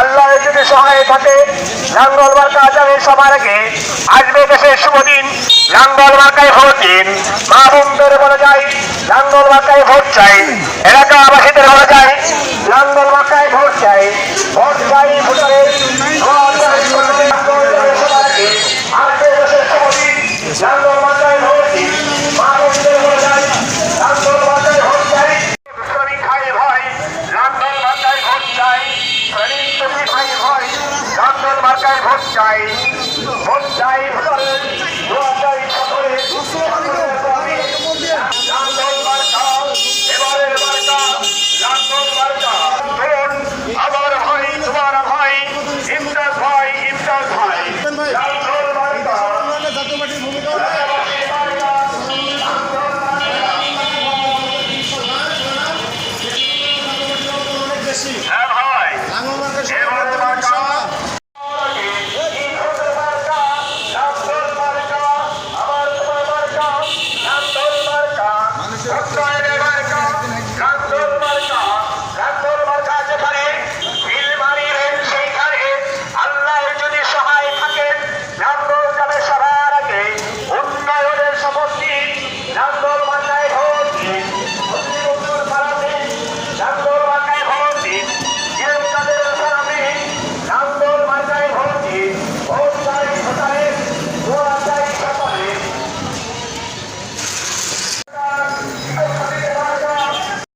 আল্লাহ যদি সহায় থাকে, লাঙ্গল মার্কা আজানের সবার আগে আসবে দেশের শুভ দিন। লাঙ্গল মার্কায় ভোট দিন। মা বোনদের বলে যাই লাঙ্গল মার্কায় ভোট চাই। যাই নৌকায় ভোট চাই